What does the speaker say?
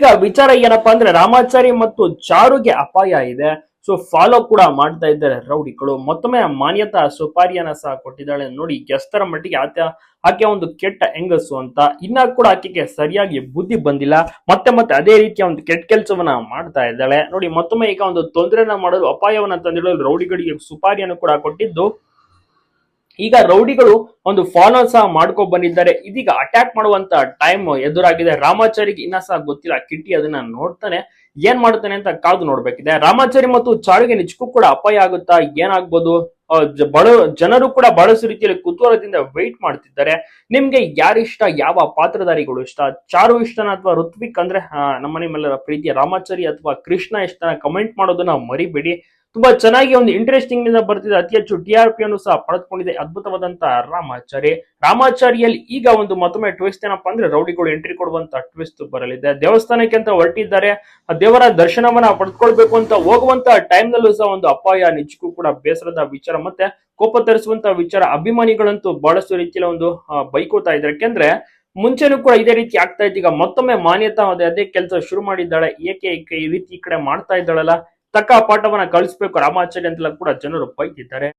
ಈಗ ವಿಚಾರ ಏನಪ್ಪಾ ಅಂದ್ರೆ ರಾಮಾಚಾರಿ ಮತ್ತು ಚಾರುಗೆ ಅಪಾಯ ಇದೆ. ಸೊ ಫಾಲೋ ಕೂಡ ಮಾಡ್ತಾ ಇದ್ದಾರೆ ರೌಡಿಗಳು. ಮತ್ತೊಮ್ಮೆ ಮಾನ್ಯತಾ ಸುಪಾರಿಯನ್ನ ಸಹ ಕೊಟ್ಟಿದ್ದಾಳೆ. ನೋಡಿ, ಎಷ್ಟರ ಮಟ್ಟಿಗೆ ಆತ ಆಕೆ ಒಂದು ಕೆಟ್ಟ ಹೆಂಗಸು ಅಂತ. ಇನ್ನ ಕೂಡ ಆಕೆಗೆ ಸರಿಯಾಗಿ ಬುದ್ಧಿ ಬಂದಿಲ್ಲ. ಮತ್ತೆ ಮತ್ತೆ ಅದೇ ರೀತಿಯ ಒಂದು ಕೆಟ್ಟ ಕೆಲಸವನ್ನ ಮಾಡ್ತಾ ಇದ್ದಾಳೆ. ನೋಡಿ, ಮತ್ತೊಮ್ಮೆ ಈಗ ಒಂದು ತೊಂದರೆನ ಮಾಡಲು ಅಪಾಯವನ್ನ ತಂದಿಡಲು ರೌಡಿಗಳಿಗೆ ಸುಪಾರಿಯನ್ನು ಕೂಡ ಕೊಟ್ಟಿದ್ದು ಈಗ ರೌಡಿಗಳು ಒಂದು ಫಾಲೋ ಸಹ ಮಾಡ್ಕೊ ಬಂದಿದ್ದಾರೆ. ಇದೀಗ ಅಟ್ಯಾಕ್ ಮಾಡುವಂತ ಟೈಮ್ ಎದುರಾಗಿದೆ. ರಾಮಾಚಾರಿಗೆ ಇನ್ನ ಸಹ ಗೊತ್ತಿಲ್ಲ. ಕಿಟ್ಟಿ ಅದನ್ನ ನೋಡ್ತಾನೆ. ಏನ್ ಮಾಡ್ತಾನೆ ಅಂತ ಕಾದು ನೋಡ್ಬೇಕಿದೆ. ರಾಮಾಚಾರಿ ಮತ್ತು ಚಾಳುಗೆ ನಿಜಕ್ಕೂ ಕೂಡ ಅಪಾಯ ಆಗುತ್ತಾ? ಏನಾಗ್ಬೋದು? ಜನರು ಕೂಡ ಬಹಳಷ್ಟು ರೀತಿಯಲ್ಲಿ ಕುತೂಹಲದಿಂದ ವೆಯ್ಟ್ ಮಾಡ್ತಿದ್ದಾರೆ. ನಿಮ್ಗೆ ಯಾರಿಷ್ಟ? ಯಾವ ಪಾತ್ರಧಾರಿಗಳು ಇಷ್ಟ? ಚಾರು ಇಷ್ಟನ ಅಥವಾ ಋತ್ವಿಕ್ ಅಂದ್ರೆ ನಮ್ಮನೆ ನಮ್ಮ ನಿಮ್ಮೆಲ್ಲರ ಪ್ರೀತಿಯ ರಾಮಾಚಾರಿ ಅಥವಾ ಕೃಷ್ಣ ಇಷ್ಟನ? ಕಮೆಂಟ್ ಮಾಡೋದನ್ನ ಮರಿಬೇಡಿ. ತುಂಬಾ ಚೆನ್ನಾಗಿ ಒಂದು ಇಂಟ್ರೆಸ್ಟಿಂಗ್ನಿಂದ ಬರ್ತಿದೆ. ಅತಿ ಹೆಚ್ಚು ಟಿ ಆರ್ ಪಿ ಅನ್ನು ಸಹ ಪಡೆದುಕೊಂಡಿದೆ. ಅದ್ಭುತವಾದಂತಹ ರಾಮಾಚಾರಿ ರಾಮಾಚಾರಿಯಲ್ಲಿ ಈಗ ಒಂದು ಮತ್ತೊಮ್ಮೆ ಟ್ವಿಸ್ಟ್ ಏನಪ್ಪಾ ಅಂದ್ರೆ ರೌಡಿಗಳು ಎಂಟ್ರಿ ಕೊಡುವಂತ ಟ್ವಿಸ್ಟ್ ಬರಲಿದೆ. ದೇವಸ್ಥಾನಕ್ಕೆ ಅಂತ ಹೊರಟಿದ್ದಾರೆ. ಆ ದೇವರ ದರ್ಶನವನ್ನ ಪಡೆದುಕೊಳ್ಬೇಕು ಅಂತ ಹೋಗುವಂತ ಟೈಮ್ ನಲ್ಲೂ ಸಹ ಒಂದು ಅಪಾಯ, ನಿಜಕ್ಕೂ ಕೂಡ ಬೇಸರದ ವಿಚಾರ ಮತ್ತೆ ಕೋಪ ತರಿಸುವಂತ ವಿಚಾರ, ಅಭಿಮಾನಿಗಳಂತೂ ಬಹಳಷ್ಟು ರೀತಿಯಲ್ಲಿ ಒಂದು ಬೈಕೋತಾ ಇದ್ದಾರೆ. ಯಾಕೆಂದ್ರೆ ಮುಂಚೆನೂ ಕೂಡ ಇದೇ ರೀತಿ ಆಗ್ತಾ ಇತ್ತು. ಈಗ ಮತ್ತೊಮ್ಮೆ ಮಾನ್ಯತಾ ಅದೇ ಅದೇ ಕೆಲಸ ಶುರು ಮಾಡಿದ್ದಾಳೆ. ಏಕೆ ಈ ರೀತಿ ಈ ಕಡೆ ಮಾಡ್ತಾ ಇದ್ದಾಳಲ್ಲ? ತಕ್ಕ ಪಾಠವನ್ನ ಕಲಿಸಬೇಕು ರಾಮಾಚಾರ್ಯ ಅಂತೆಲ್ಲ ಕೂಡ ಜನರು ಬೈತಿದ್ದಾರೆ